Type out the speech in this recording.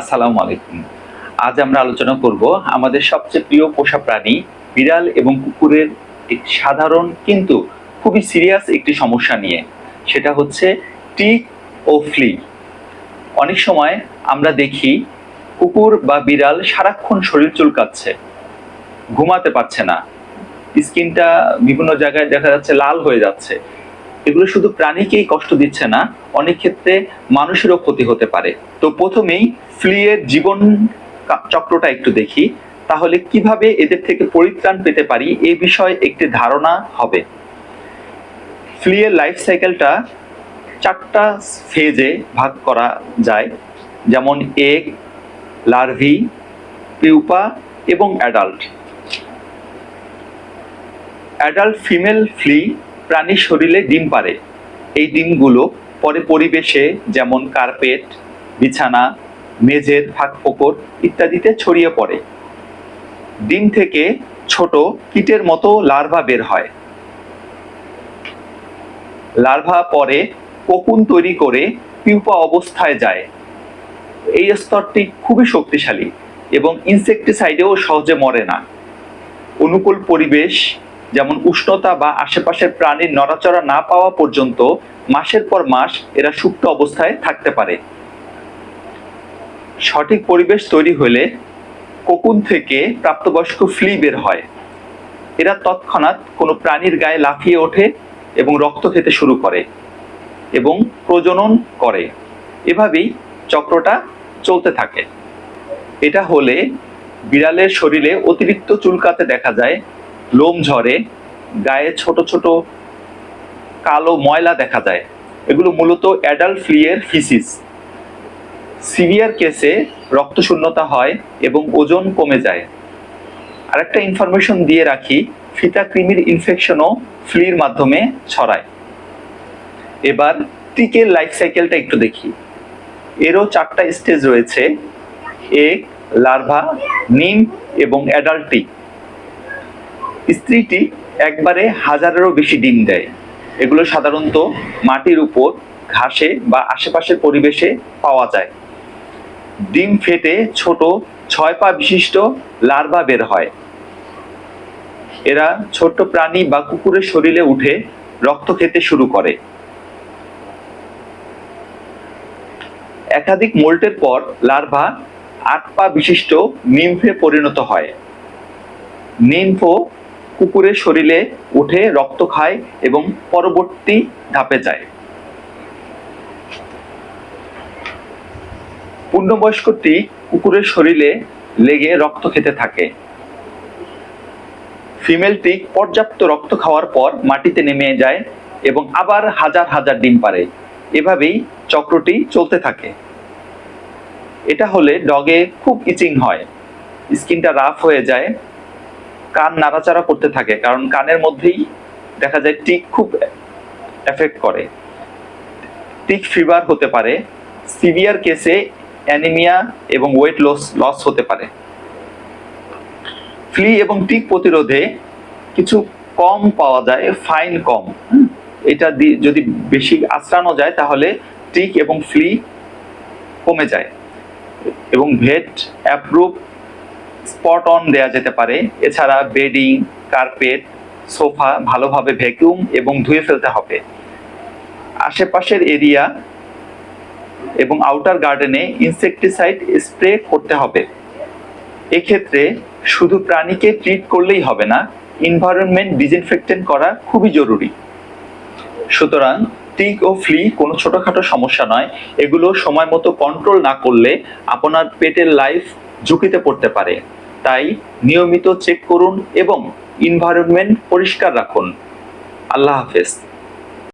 আসসালামু আলাইকুম। আজ আমরা আলোচনা করব আমাদের সবচেয়ে প্রিয় পোষা প্রাণী, বিড়াল এবং কুকুরের একটি সাধারণ কিন্তু খুবই সিরিয়াস একটি সমস্যা নিয়ে। সেটা হচ্ছে টিক ও ফ্লি অনেক সময় আমরা দেখি কুকুর বা বিড়াল সারাক্ষণ শরীর চুলকাচ্ছে, ঘুমাতে পারছে না। স্কিনটা বিভিন্ন জায়গায় দেখা যাচ্ছে লাল হয়ে যাচ্ছে। এগুলো শুধু প্রাণীকেই কষ্ট দিচ্ছে না, অনেক ক্ষেত্রে মানুষেরও ক্ষতি হতে পারে। তো প্রথমেই ফ্লিয়ের জীবন চক্রটা একটু দেখি। তাহলে কীভাবে এদের থেকে পরিত্রাণ পেতে পারি এই বিষয়ে একটি ধারণা হবে। ফ্লিয়ের লাইফ সাইকেলটা চারটা ফেজে ভাগ করা যায়, যেমন এগ, লার্ভি, পিউপা এবং অ্যাডাল্ট। অ্যাডাল্ট ফিমেল ফ্লি প্রাণীর শরীরে ডিম পারে এই ডিমগুলো পরে পরিবেশে যেমন কার্পেট, বিছানা, মেঝের ফাঁক ফোকর ইত্যাদিতে ছড়িয়ে পড়ে। ডিম থেকে ছোট কীটের মতো লার্ভা বের হয়। লার্ভা পরে কোকুন তৈরি করে পিউপা অবস্থায় যায়। এই স্তরটি খুবই শক্তিশালী এবং ইনসেকটিসাইডেও সহজে মরে না। অনুকূল পরিবেশ যেমন উষ্ণতা বা আশেপাশের প্রাণীর নড়াচড়া না পাওয়া পর্যন্ত মাসের পর মাস এরা সুপ্ত অবস্থায় থাকতে পারে। সঠিক পরিবেশ তৈরি হলে কোকুন থেকে প্রাপ্তবয়স্ক ফ্লি বের হয়। এরা তৎক্ষণাৎ কোনো প্রাণীর গায়ে লাফিয়ে ওঠে এবং রক্ত খেতে শুরু করে এবং প্রজনন করে। এভাবেই চক্রটা চলতে থাকে। এটা হলে বিড়ালের শরীরে অতিরিক্ত চুলকাতে দেখা যায় লোম ঝরে, গায়ে ছোট ছোট কালো ময়লা দেখা যায়। এগুলো মূলত অ্যাডাল্ট ফ্লিয়ের ফিসিস। সিভিয়ার কেসে রক্তশূন্যতা হয় এবং ওজন কমে যায়। আরেকটা ইনফরমেশন দিয়ে রাখি, ফিতা কৃমির ইনফেকশনও ফ্লির মাধ্যমে ছড়ায়। এবার টিকের লাইফ সাইকেলটা একটু দেখি। এরও চারটা স্টেজ রয়েছে, এগ লার্ভা নিম এবং অ্যাডাল্টি স্ত্রীটি একবারে হাজারেরও বেশি ডিম দেয়। এগুলো সাধারণত মাটির উপর, ঘাসে বা আশেপাশের পরিবেশে পাওয়া যায়। ডিম ফেটে ছোট ছয় পা বিশিষ্ট লার্ভা বের হয়। এরা ছোট্ট প্রাণী বা কুকুরের শরীরে উঠে রক্ত খেতে শুরু করে। একাধিক মোল্টের পর লার্ভা আট পা বিশিষ্ট নিম্ফে পরিণত হয়। নিম্ফো কুকুরের শরীরে উঠে রক্ত খায় এবং পরবর্তী ধাপে যায়। পূর্ণবয়স্কটি কুকুরের শরীরে লেগে রক্ত খেতে থাকে। ফিমেলটি পর্যাপ্ত রক্ত খাওয়ার পর মাটিতে নেমে যায় এবং আবার হাজার হাজার ডিম পারে এভাবেই চক্রটি চলতে থাকে। এটা হলে ডগে খুব ইচিং হয়। স্কিনটা রাফ হয়ে যায় কান নাড়াচাড়া করতে থাকে, কারণ কানের মধ্যেই দেখা যায় টিক খুব এফেক্ট করে। টিক ফিভার হতে পারে, সিভিয়ার কেসে অ্যানিমিয়া এবং ওয়েট লস লস হতে পারে। ফ্লি এবং টিক প্রতিরোধে কিছু কম পাওয়া যায়, ফাইন কম। এটা যদি বেশি আশ্রানো যায়, তাহলে টিক এবং ফ্লি কমে যায়। এবং ভেট অ্যাপ্রুভ স্পট অন দেয়া যেতে পারে। এছাড়া বেডিং, কার্পেট, সোফা ভালোভাবে ভ্যাকুম এবং ধুয়ে ফেলতে হবে। আশেপাশের এরিয়া এবং আউটার গার্ডেনে ইনসেকটিসাইড স্প্রে করতে হবে। এক্ষেত্রে শুধু প্রাণীকে ট্রিট করলেই হবে না, এনভায়রনমেন্ট ডিসইনফেক্টেন্ট করা খুবই জরুরি। সুতরাং টিক ও ফ্লি কোনো ছোটখাটো সমস্যা নয়, এগুলো সময় মতো কন্ট্রোল না করলে আপনার পেটের লাইফ ঝুঁকিতে পড়তে পারে। তাই নিয়মিত চেক করুন এবং ইনভায়রনমেন্ট পরিষ্কার রাখুন। আল্লাহ হাফেজ।